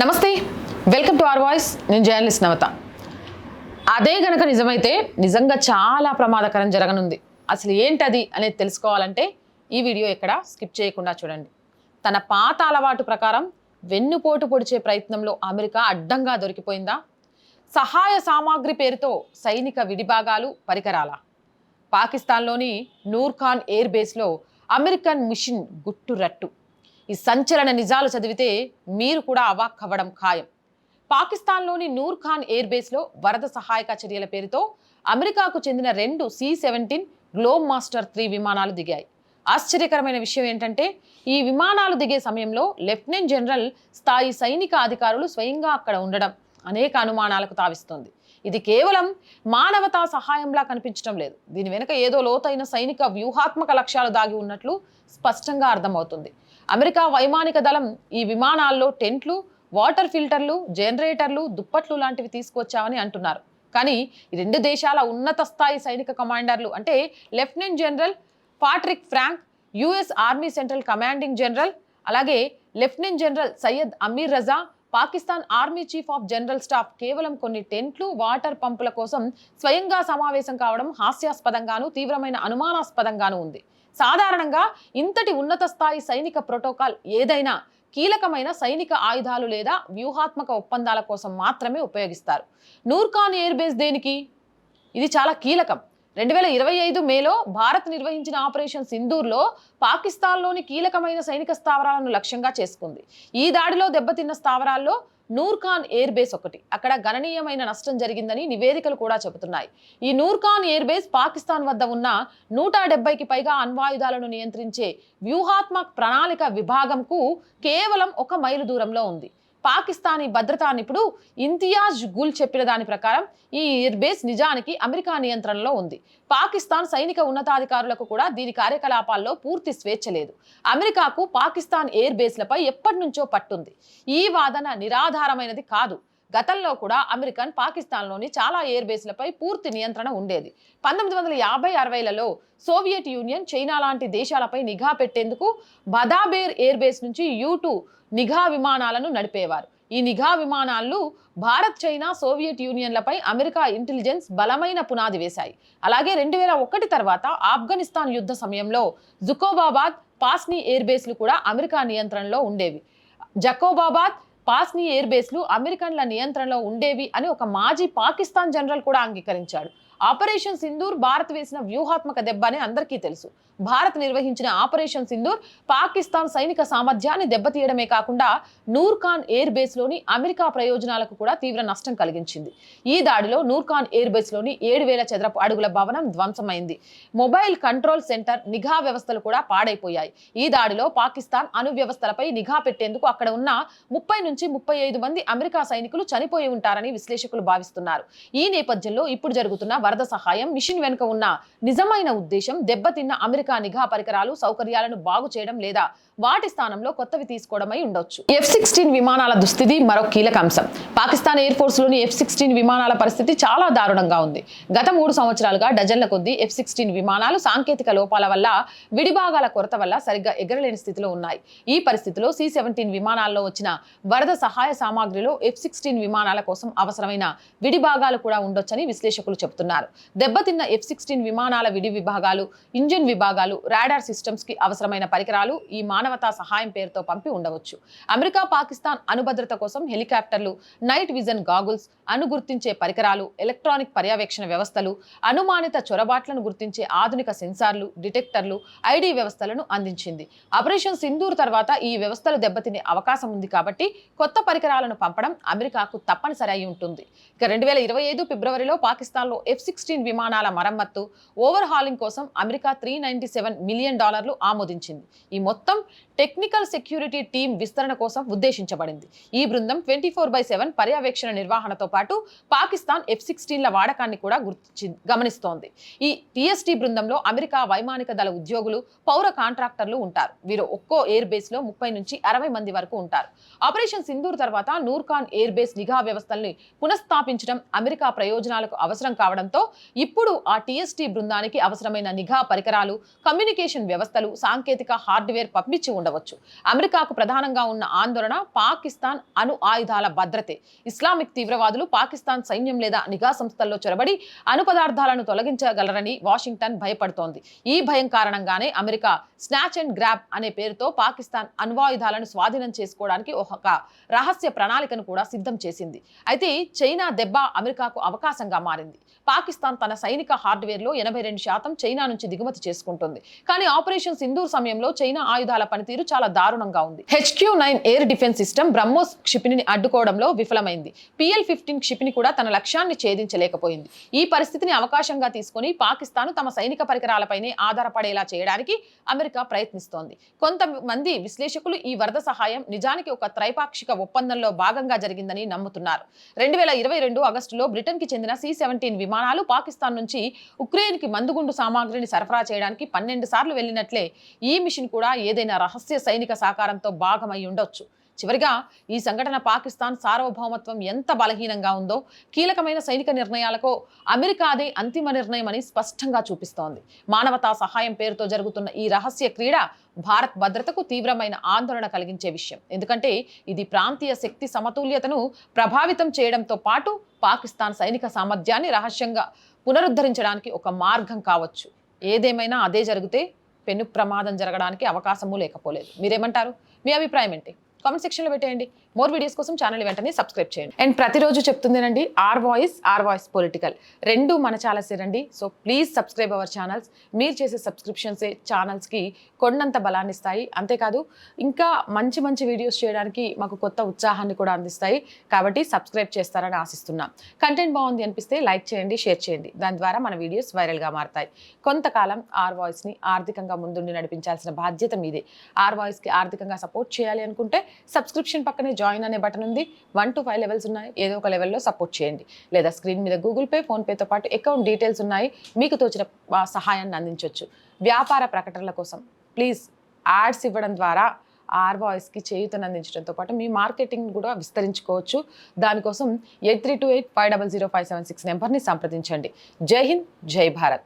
నమస్తే welcome to R voice. నేను journalist నవత. అదే గనక నిజమైతే నిజంగా చాలా ప్రమాదకరం జరగనుంది. అసలు ఏంటది అనేది తెలుసుకోవాలంటే ఈ వీడియో ఎక్కడ స్కిప్ చేయకుండా చూడండి. తన పాత అలవాటు ప్రకారం వెన్నుపోటు పొడిచే ప్రయత్నంలో అమెరికా అడ్డంగా దొరికిపోయిందా? సహాయ సామాగ్రి పేరుతో సైనిక విడిభాగాలు పరికరాల? పాకిస్తాన్లోని నూర్ఖాన్ ఎయిర్ బేస్లో అమెరికన్ మిషన్ గుట్టు రట్టు ఈ సంచలన నిజాలు చదివితే మీరు కూడా అవాక్కవ్వడం ఖాయం. పాకిస్తాన్లోని నూర్ ఖాన్ ఎయిర్ బేస్లో వరద సహాయక చర్యల పేరుతో అమెరికాకు చెందిన రెండు C seventeen Globemaster three విమానాలు దిగాయి. ఆశ్చర్యకరమైన విషయం ఏంటంటే ఈ విమానాలు దిగే సమయంలో లెఫ్టినెంట్ జనరల్ స్థాయి సైనిక అధికారులు స్వయంగా అక్కడ ఉండడం. అనేక అనుమానాలకు తావిస్తుంది. ఇది కేవలం మానవతా సహాయంలా కనిపించడం లేదు. దీని వెనుక ఏదో లోతైన సైనిక వ్యూహాత్మక లక్ష్యాలు దాగి ఉన్నట్లు స్పష్టంగా అర్థమవుతుంది. అమెరికా వైమానిక దళం ఈ విమానాల్లో టెంట్లు వాటర్ ఫిల్టర్లు జనరేటర్లు దుప్పట్లు లాంటివి తీసుకొచ్చామని అంటున్నారు. కానీ రెండు దేశాల ఉన్నత స్థాయి సైనిక కమాండర్లు అంటే lieutenant general Patrick Frank US army central commanding general అలాగే lieutenant general Syed Amir Raza Pakistan army chief of general staff కేవలం కొన్ని టెంట్లు వాటర్ పంపుల కోసం స్వయంగా సమావేశం కావడం హాస్యాస్పదంగాను తీవ్రమైన అనుమానాస్పదంగాను ఉంది. సాధారణంగా ఇంతటి ఉన్నత స్థాయి సైనిక ప్రోటోకాల్ ఏదైనా కీలకమైన సైనిక ఆయుధాలు లేదా వ్యూహాత్మక ఒప్పందాల కోసం మాత్రమే ఉపయోగిస్తారు. నూర్ఖాన్ ఎయిర్ బేస్ దేనికి? ఇది చాలా కీలకం. రెండు వేల ఇరవై ఐదు మేలో భారత్ నిర్వహించిన ఆపరేషన్ సింధూర్లో పాకిస్తాన్లోని కీలకమైన సైనిక స్థావరాలను లక్ష్యంగా చేసుకుంది. ఈ దాడిలో దెబ్బతిన్న స్థావరాల్లో నూర్ఖాన్ ఎయిర్ బేస్ ఒకటి. అక్కడ గణనీయమైన నష్టం జరిగిందని నివేదికలు కూడా చెబుతున్నాయి. ఈ నూర్ఖాన్ ఎయిర్ బేస్ పాకిస్తాన్ వద్ద ఉన్న నూట డెబ్బైకి పైగా అణ్వాయుధాలను నియంత్రించే వ్యూహాత్మక ప్రణాళిక విభాగంకు కేవలం ఒక మైలు దూరంలో ఉంది. పాకిస్తానీ భద్రతా నిపుడు ఇంతియాజ్ గుల్ చెప్పిన దాని ప్రకారం ఈ ఎయిర్ బేస్ నిజానికి అమెరికా నియంత్రణలో ఉంది. పాకిస్తాన్ సైనిక ఉన్నతాధికారులకు కూడా దీని కార్యకలాపాల్లో పూర్తి స్వేచ్ఛ లేదు. అమెరికాకు పాకిస్తాన్ ఎయిర్ బేస్లపై ఎప్పటి నుంచో పట్టుంది. ఈ వాదన నిరాధారమైనది కాదు. గతంలో కూడా అమెరికన్ పాకిస్తాన్లోని చాలా ఎయిర్ బేస్లపై పూర్తి నియంత్రణ ఉండేది. పంతొమ్మిది వందల యాభై అరవైలలో సోవియట్ యూనియన్ చైనా లాంటి దేశాలపై నిఘా పెట్టేందుకు బదాబేర్ ఎయిర్ బేస్ నుంచి యూ టూ నిఘా విమానాలను నడిపేవారు. ఈ నిఘా విమానాలు భారత్ చైనా సోవియట్ యూనియన్లపై అమెరికా ఇంటెలిజెన్స్ బలమైన పునాది వేశాయి. అలాగే రెండు వేల ఒకటి తర్వాత ఆఫ్ఘనిస్తాన్ యుద్ధ సమయంలో జుకోబాబాద్ పాస్నీ ఎయిర్ బేస్లు కూడా అమెరికా నియంత్రణలో ఉండేవి. జకోబాబాద్ పాస్నీ ఎయిర్ బేస్లు అమెరికన్ల నియంత్రణలో ఉండేవి అని ఒక మాజీ పాకిస్తాన్ జనరల్ కూడా అంగీకరించాడు. ఆపరేషన్ సింధూర్ భారత్ వేసిన వ్యూహాత్మక దెబ్బ అని అందరికీ తెలుసు. భారత్ నిర్వహించిన ఆపరేషన్ సింధూర్ పాకిస్తాన్ సైనిక సామర్థ్యాన్ని దెబ్బతీయడమే కాకుండా నూర్ఖాన్ ఎయిర్ బేస్లోని అమెరికా ప్రయోజనాలకు కూడా తీవ్ర నష్టం కలిగించింది. ఈ దాడిలో నూర్ఖాన్ ఎయిర్ బేస్లోని ఏడు వేల చదరపు అడుగుల భవనం ధ్వంసమైంది. మొబైల్ కంట్రోల్ సెంటర్ నిఘా వ్యవస్థలు కూడా పాడైపోయాయి. ఈ దాడిలో పాకిస్తాన్ అణు వ్యవస్థలపై నిఘా పెట్టేందుకు అక్కడ ఉన్న ముప్పై నుంచి ముప్పై ఐదు మంది అమెరికా సైనికులు చనిపోయి ఉంటారని విశ్లేషకులు భావిస్తున్నారు. ఈ నేపథ్యంలో ఇప్పుడు జరుగుతున్న వరద సహాయం మిషన్ వెనుక ఉన్న నిజమైన ఉద్దేశం దెబ్బతిన్న అమెరికా నిఘా పరికరాలు సౌకర్యాలను బాగు చేయడం లేదా వాటి స్థానంలో కొత్తవి తీసుకోవడమై ఉండొచ్చు. ఎఫ్ సిక్స్టీన్ విమానాల దుస్థితి మరో కీలక అంశం. పాకిస్తాన్ ఎయిర్ ఫోర్స్లోని ఎఫ్ సిక్స్టీన్ విమానాల పరిస్థితి చాలా దారుణంగా ఉంది. గత మూడు సంవత్సరాలుగా డజన్ల కొద్దీ ఎఫ్ సిక్స్టీన్ విమానాలు సాంకేతిక లోపాల వల్ల విడిభాగాల కొరత వల్ల సరిగ్గా ఎగరలేని స్థితిలో ఉన్నాయి. ఈ పరిస్థితిలో సి సెవెంటీన్ విమానాల్లో వచ్చిన వరద సహాయ సామాగ్రిలో ఎఫ్ సిక్స్టీన్ విమానాల కోసం అవసరమైన విడిభాగాలు కూడా ఉండొచ్చని విశ్లేషకులు చెబుతున్నారు. దెబ్బతిన్న ఎఫ్ సిక్స్టీన్ విమానాల విడి విభాగాలు ఇంజిన్ విభాగాలు రాడార్ సిస్టమ్స్కి అవసరమైన పరికరాలు ఈ మానవతా సహాయం పేరుతో పంపి ఉండవచ్చు. అమెరికా పాకిస్తాన్ అనుభద్రత కోసం హెలికాప్టర్లు నైట్ విజన్ గాగుల్స్ అను గుర్తించే పరికరాలు ఎలక్ట్రానిక్ పర్యవేక్షణ వ్యవస్థలు అనుమానిత చొరబాట్లను గుర్తించే ఆధునిక సెన్సార్లు డిటెక్టర్లు ఐడి వ్యవస్థలను అందించింది. ఆపరేషన్ సింధూర్ తర్వాత ఈ వ్యవస్థలు దెబ్బతినే అవకాశం ఉంది కాబట్టి కొత్త పరికరాలను పంపడం అమెరికాకు తప్పనిసరి అయి ఉంటుంది. ఇక రెండు వేల ఇరవై ఐదు ఫిబ్రవరిలో పాకిస్తాన్లో ఎఫ్ సిక్స్టీన్ విమానాల మరమ్మత్తు ఓవర్ హాలింగ్ కోసం America three ninety seven million డాలర్లు ఆమోదించింది. ఈ మొత్తం టెక్నికల్ సెక్యూరిటీ టీం విస్తరణ కోసం ఉద్దేశించబడింది. ఈ బృందం ట్వంటీ ఫోర్ బై సెవెన్ పర్యవేక్షణ నిర్వహణతో పాటు పాకిస్తాన్ ఎఫ్ సిక్స్టీన్ల వాడకాన్ని కూడా గుర్తించి గమనిస్తోంది. ఈ టీఎస్టీ బృందంలో అమెరికా వైమానిక దళ ఉద్యోగులు పౌర కాంట్రాక్టర్లు ఉంటారు. వీరు ఒక్కో ఎయిర్ బేస్లో ముప్పై నుంచి అరవై మంది వరకు ఉంటారు. ఆపరేషన్ సింధూర్ తర్వాత నూర్ఖాన్ ఎయిర్ బేస్ నిఘా వ్యవస్థల్ని పునఃస్థాపించడం అమెరికా ప్రయోజనాలకు అవసరం కావడంతో ఇప్పుడు ఆ టీఎస్టీ బృందానికి అవసరమైన నిఘా పరికరాలు కమ్యూనికేషన్ వ్యవస్థలు సాంకేతిక హార్డ్వేర్ పంపించి ఉండవచ్చు. అమెరికాకు ప్రధానంగా ఉన్న ఆందోళన పాకిస్తాన్ అణు ఆయుధాల భద్రతే. ఇస్లామిక్ తీవ్రవాదులు పాకిస్తాన్ సైన్యం లేదా నిఘా సంస్థల్లో చొరబడి అణు పదార్థాలను తొలగించగలరని వాషింగ్టన్ భయపడుతోంది. ఈ భయం కారణంగానే అమెరికా స్నాచ్ అండ్ గ్రాబ్ అనే పేరుతో పాకిస్తాన్ అణ్వాయుధాలను స్వాధీనం చేసుకోవడానికి ఒక రహస్య ప్రణాళికను కూడా సిద్ధం చేసింది. అయితే చైనా దెబ్బ అమెరికాకు అవకాశంగా మారింది. పాకిస్తాన్ తన సైనిక హార్డ్వేర్లో ఎనభై రెండు శాతం చైనా నుంచి దిగుమతి చేసుకుంటుంది. కానీ ఆపరేషన్ సింధూర్ సమయంలో చైనా ఆయుధాల పనితీరు చాలా దారుణంగా ఉంది. HQ nine air defence system BrahMos క్షిపణిని అడ్డుకోవడంలో విఫలమైంది. పిఎల్ ఫిఫ్టీన్ క్షిపణి కూడా తన లక్ష్యాన్ని ఛేదించలేకపోయింది. ఈ పరిస్థితిని అవకాశంగా తీసుకుని పాకిస్తాన్ తమ సైనిక పరికరాలపైనే ఆధారపడేలా చేయడానికి అమెరికా ప్రయత్నిస్తోంది. కొంతమంది విశ్లేషకులు ఈ వరద సహాయం నిజానికి ఒక త్రైపాక్షిక ఒప్పందంలో భాగంగా జరిగిందని నమ్ముతున్నారు. రెండు వేల ఇరవై రెండు ఆగస్టులో బ్రిటన్కి చెందిన సి సెవెంటీన్ విమానాలు పాకిస్తాన్ నుంచి ఉక్రెయిన్కి మందుగుండు సామాగ్రిని సరఫరా చేయడానికి పన్నెండు సార్లు వెళ్ళినట్లే ఈ మిషన్ కూడా ఏదైనా రహస్య సైనిక సహకారంతో భాగమై ఉండొచ్చు. చివరిగా ఈ సంఘటన పాకిస్తాన్ సార్వభౌమత్వం ఎంత బలహీనంగా ఉందో కీలకమైన సైనిక నిర్ణయాలకు అమెరికాదే అంతిమ నిర్ణయం అని స్పష్టంగా చూపిస్తోంది. మానవతా సహాయం పేరుతో జరుగుతున్న ఈ రహస్య క్రీడ భారత్ భద్రతకు తీవ్రమైన ఆందోళన కలిగించే విషయం. ఎందుకంటే ఇది ప్రాంతీయ శక్తి సమతుల్యతను ప్రభావితం చేయడంతో పాటు పాకిస్తాన్ సైనిక సామర్థ్యాన్ని రహస్యంగా పునరుద్ధరించడానికి ఒక మార్గం కావచ్చు. ఏదేమైనా అదే జరిగితే పెను ప్రమాదం జరగడానికి అవకాశము లేకపోలేదు. మీరేమంటారు? మీ అభిప్రాయం ఏంటి? కామెంట్ సెక్షన్లో పెట్టేయండి. మోర్ వీడియోస్ కోసం ఛానల్ వెంటనే సబ్స్క్రైబ్ చేయండి. అండ్ ప్రతిరోజు చెప్తుందేనండి R voice R voice political రెండు మన ఛానల్సేనండి so please subscribe our channels మీరు చేసే సబ్స్క్రిప్షన్సే ఛానల్స్కి కొండంత బలాన్ని ఇస్తాయి. అంతేకాదు ఇంకా మంచి మంచి వీడియోస్ చేయడానికి మాకు కొత్త ఉత్సాహాన్ని కూడా అందిస్తాయి. కాబట్టి సబ్స్క్రైబ్ చేస్తారని ఆశిస్తున్నాం. కంటెంట్ బాగుంది అనిపిస్తే లైక్ చేయండి షేర్ చేయండి. దాని ద్వారా మన వీడియోస్ వైరల్గా మారతాయి. కొంతకాలం ఆర్ వాయిస్ని ఆర్థికంగా ముందుండి నడిపించాల్సిన బాధ్యత మీదే. ఆర్ వాయిస్కి ఆర్థికంగా సపోర్ట్ చేయాలి అనుకుంటే సబ్స్క్రిప్షన్ పక్కనే జాయిన్ అనే బటన్ ఉంది. వన్ టు ఫైవ్ లెవెల్స్ ఉన్నాయి. ఏదో ఒక లెవెల్లో సపోర్ట్ చేయండి. లేదా స్క్రీన్ మీద గూగుల్ పే ఫోన్పేతో పాటు అకౌంట్ డీటెయిల్స్ ఉన్నాయి. మీకు తోచిన సహాయాన్ని అందించవచ్చు వ్యాపార ప్రకటనల కోసం ప్లీజ్ యాడ్స్ ఇవ్వడం ద్వారా ఆర్ వాయిస్కి చేయూతను అందించడంతో పాటు మీ మార్కెటింగ్ కూడా విస్తరించుకోవచ్చు. దానికోసం eight three two eight five double zero five seven six నెంబర్ని సంప్రదించండి. జై హింద్ జై భారత్.